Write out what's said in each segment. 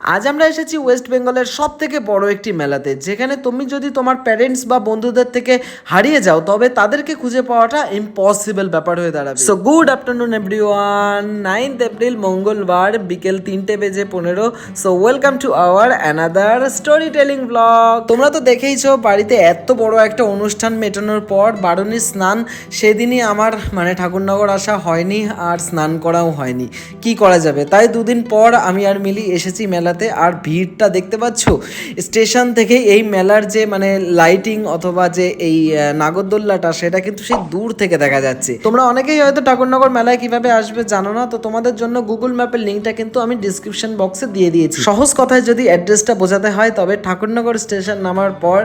আজ আমরা এসেছি ওয়েস্ট বেঙ্গলের সব থেকে বড় একটি মেলাতে, যেখানে তুমি যদি তোমার প্যারেন্টস বা বন্ধুদের থেকে হারিয়ে যাও, তবে তাদেরকে খুঁজে পাওয়াটা ইম্পসিবল ব্যাপার হয়ে দাঁড়াবে। So good afternoon everyone ninth April মঙ্গলবার, বিকেল তিনটে বেজে পনেরো। So welcome to our another story telling blog তোমরা তো দেখেইছো, বাড়িতে এত বড় একটা অনুষ্ঠান মেটানোর পর বারুণীর স্নান সেদিনই আমার মানে ঠাকুরনগর আসা হয়নি, আর স্নান করাও হয়নি। কি করা যাবে? তাই দুদিন পর আমি আর মিলি এসেছি মেলাতে আর ভিড়টা দেখতে পাচ্ছ? স্টেশন থেকে এই মেলার যে মানে লাইটিং অথবা যে এই নাগরদোল্লাটা, সেটা কিন্তু সেই দূর থেকে দেখা যাচ্ছে। তোমরা অনেকেই হয়তো ঠাকুরনগর মেলায় কীভাবে আসবে জানো না? তো তোমাদের জন্য গুগল ম্যাপের লিঙ্কটা কিন্তু আমি ডিসক্রিপশন বক্সে দিয়ে দিয়েছি। সহজ কথায় যদি অ্যাড্রেসটা বোঝাতে হয়, তবে ঠাকুরনগর স্টেশন নামার পর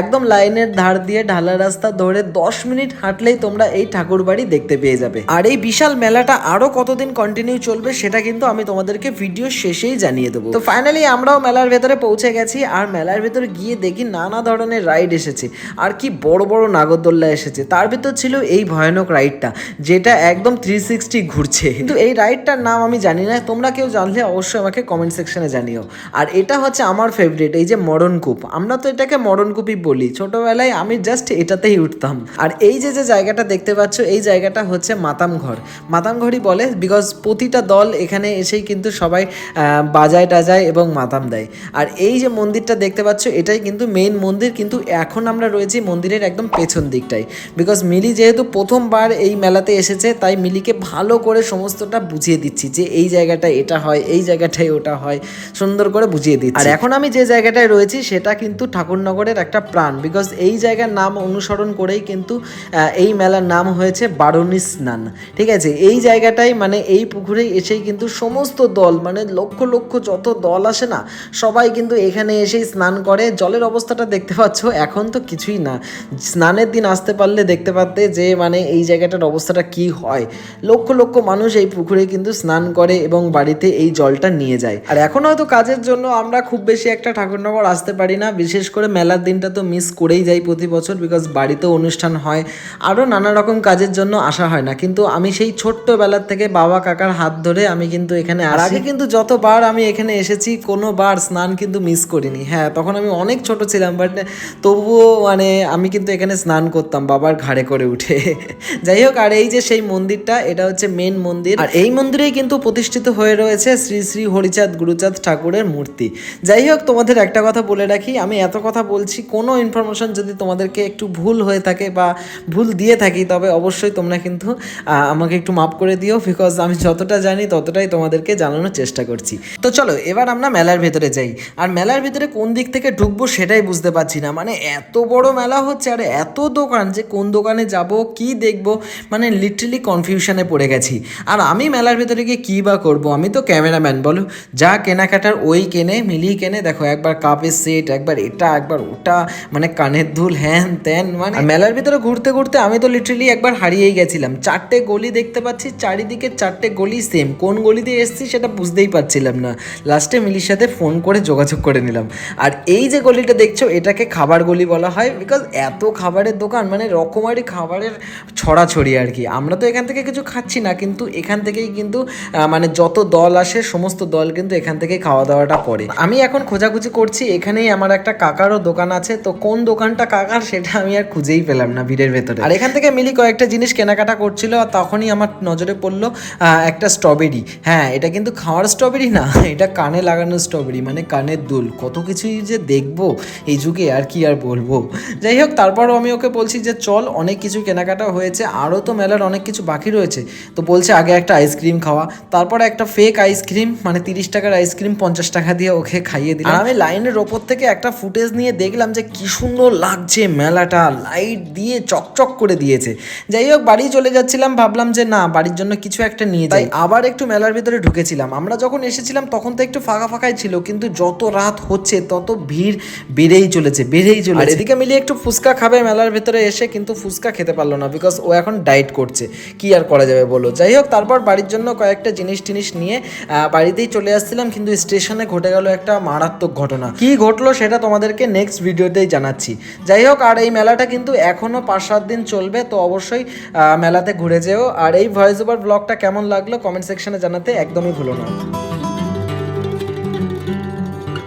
একদম লাইনের ধার দিয়ে ঢালা রাস্তা ধরে দশ মিনিট হাঁটলেই তোমরা এই ঠাকুর বাড়ি দেখতে পেয়ে যাবে। আর এই বিশাল মেলাটা আরও কতদিন কন্টিনিউ চলবে, সেটা কিন্তু আমি তোমাদেরকে ভিডিও শেষেই জানিয়ে দেবো। তো ফাইনালি আমরাও মেলার ভেতরে পৌঁছে গেছি আর মেলার ভেতরে গিয়ে দেখি নানা ধরনের রাইড এসেছে। আর কি বড় বড় নাগরদোল্লা এসেছে। তার ভিতর ছিল এই ভয়ানক রাইডটা যেটা একদম থ্রি সিক্সটি ঘুরছে। কিন্তু এই রাইডটার নাম আমি জানি না, তোমরা কেউ জানলে অবশ্যই আমাকে কমেন্ট সেকশনে জানিও। আর এটা হচ্ছে আমার ফেভারিট এই যে মরণ কূপ। আমরা তো এটাকে মরণ কূপই বলি। ছোটবেলায় আমি জাস্ট এটাতেই উঠতাম। আর এই যে যে জায়গাটা দেখতে পাচ্ছ, এই জায়গাটা হচ্ছে মাতাম ঘর। মাতাম ঘরই বলে বিকজ প্রতিটা দল এখানে এসেই কিন্তু সবাই বাজায় এবং মাতাম দেয়। আর এই যে মন্দিরটা দেখতে পাচ্ছ, এটাই কিন্তু মেইন মন্দির, কিন্তু এখন আমরা রয়েছি মন্দিরের একদম পেছন দিকটায়। বিকজ মিলি যেহেতু প্রথমবার এই মেলাতে এসেছে, তাই মিলিকে ভালো করে সমস্তটা বুঝিয়ে দিচ্ছি যে এই জায়গাটায় এটা হয়, এই জায়গাটায় ওটা হয়, সুন্দর করে বুঝিয়ে দিচ্ছি। আর এখন আমি যে জায়গাটায় রয়েছি, সেটা কিন্তু ঠাকুরনগরের একটা প্রাণ। বিকজ এই জায়গার নাম অনুসরণ করেই কিন্তু এই মেলার নাম হয়েছে বারুণী স্নান। ঠিক আছে? এই জায়গাটাই মানে এই পুকুরে এসেই কিন্তু সমস্ত দল মানে লক্ষ লক্ষ যত দল আসে না সবাই কিন্তু এখানে এসেই স্নান করে। জলের অবস্থাটা দেখতে পাচ্ছ এখন তো কিছুই না। স্নানের দিন আসতে পারলে দেখতে পারতে যে মানে এই জায়গাটার অবস্থাটা কি হয়। লক্ষ লক্ষ মানুষ এই পুকুরে কিন্তু স্নান করে এবং বাড়িতে এই জলটা নিয়ে যায়। আর এখন হয়তো কাজের জন্য আমরা খুব বেশি একটা ঠাকুরনগর আসতে পারি না। বিশেষ করে মেলার দিনটা তো মিস করেই যাই প্রতি বছর বিকজ বাড়িতেও অনুষ্ঠান হয়। আরও নানা রকম কাজের জন্য আসা হয় না। কিন্তু আমি সেই ছোট্টবেলার থেকে বাবা কাকার হাত ধরে আমি কিন্তু এখানে আর আগে কিন্তু যতবার আমি এখানে এসেছি কোনো বার স্নান কিন্তু মিস করিনি। হ্যাঁ তখন আমি অনেক ছোট ছিলাম বাট তবুও মানে আমি কিন্তু এখানে স্নান করতাম বাবার ঘাড়ে করে উঠে। যাই হোক, আর এই যে সেই মন্দিরটা, এটা হচ্ছে মেন মন্দির। আর এই মন্দিরেই কিন্তু প্রতিষ্ঠিত হয়ে রয়েছে শ্রী শ্রী হরিচাঁদ গুরুচাঁদ ঠাকুরের মূর্তি। যাই হোক, তোমাদের একটা কথা বলে রাখি, আমি এত কথা বলছি, কোনো ইনফরমেশন যদি তোমাদেরকে একটু ভুল হয়ে থাকে বা ভুল দিয়ে থাকি, তবে অবশ্যই তোমরা কিন্তু আমাকে একটু মাফ করে দিও বিকজ আমি যতটা জানি ততটাই তোমাদেরকে জানানোর চেষ্টা করছি। তো চলো এবার আমরা মেলার ভেতরে যাই। আর মেলার ভেতরে কোন দিক থেকে ঢুকবো সেটাই বুঝতে পারছি না। মানে এত বড় মেলা হচ্ছে, আর এত দোকান যে কোন দোকানে যাব, কি দেখব মানে লিটারালি কনফিউশনে পড়ে গেছি। আর আমি মেলার ভেতরে গিয়ে কী বা করব? আমি তো ক্যামেরাম্যান বলো। যা কেনাকাটার ওই কেনে, মিলিয়ে কেনে, দেখো একবার কাপের সেট একবার এটা, একবার ওটা মানে কানের দুল, হ্যান ত্যান মানে মেলার ভিতরে ঘুরতে ঘুরতে আমি তো লিটারালি একবার হারিয়েই গেছিলাম। চারটে গলি দেখতে পাচ্ছি, চারিদিকে চারটে গলি সেম কোন গলিতে এসছি সেটা বুঝতেই পারছিলাম না। লাস্টে মিলির সাথে ফোন করে যোগাযোগ করে নিলাম। আর এই যে গলিটা দেখছ, এটাকে খাবার গলি বলা হয় বিকজ এত খাবারের দোকান মানে রকমারি খাবারের ছড়াছড়ি আর কি। আমরা তো এখান থেকে কিছু খাচ্ছি না, কিন্তু এখান থেকেই কিন্তু মানে যত দল আসে, সমস্ত দল কিন্তু এখান থেকেই খাওয়া দাওয়াটা করে। আমি এখন খোঁজাখুঁজি করছি, এখানেই আমার একটা কাকারও দোকান আছে, তো কোন দোকানটা কাকার, সেটা আমি আর খুঁজেই পেলাম না ভিড়ের ভেতরে। আর এখান থেকে মিলি কয়েকটা জিনিস কেনাকাটা করছিল, আর তখনই আমার নজরে পড়ল একটা স্ট্রবেরি। হ্যাঁ এটা কিন্তু খাওয়ার স্ট্রবেরি না, এটা কানে লাগানো স্ট্রবেরি মানে কানের দুল। কত কিছুই যে দেখব এই যুগে আর কি আর বলব। যাই হোক তারপরও আমি ওকে বলছি যে চল অনেক কিছু কেনাকাটা হয়েছে আরও তো মেলার অনেক কিছু বাকি রয়েছে। তো বলছে আগে একটা আইসক্রিম খাওয়া। তারপরে একটা ফেক আইসক্রিম মানে তিরিশ টাকার আইসক্রিম পঞ্চাশ টাকা দিয়ে ওকে খাইয়ে দিলাম। আমি লাইনের ওপর থেকে একটা ফুটেজ নিয়ে দেখলাম যে কি সুন্দর লাগছে মেলাটা। লাইট দিয়ে চকচক করে দিয়েছে। যাই হোক বাড়ি চলে যাচ্ছিলাম ভাবলাম যে না বাড়ির জন্য কিছু একটা নিয়ে যাই। আবার একটু মেলার ভিতরে ঢুকেছিলাম। আমরা যখন এসেছিলাম তখন তো একটু ফাঁকা ফাঁকাই ছিল, কিন্তু যত রাত হচ্ছে তত ভিড় বেড়েই চলেছে বেড়েই চলেছে। এদিকে মিলিয়ে একটু ফুচকা খাবে, মেলার ভেতরে এসে কিন্তু ফুচকা খেতে পারল না বিকজ ও এখন ডায়েট করছে। কি আর করা যাবে বলো? যাই হোক, তারপর বাড়ির জন্য কয়েকটা জিনিস টিনিস নিয়ে বাড়িতেই চলে আসছিলাম, কিন্তু স্টেশনে ঘটে গেল একটা মারাত্মক ঘটনা। কি ঘটলো সেটা তোমাদেরকে নেক্সট ভিডিওতেই জানাচ্ছি। যাই হোক, আর এই মেলাটা কিন্তু এখনও পাঁচ সাত দিন চলবে, তো অবশ্যই মেলাতে ঘুরে যেও। আর এই ভয়েস ওভার ব্লগটা কেমন লাগল কমেন্ট সেকশনে জানাতে একদমই ভুলো না।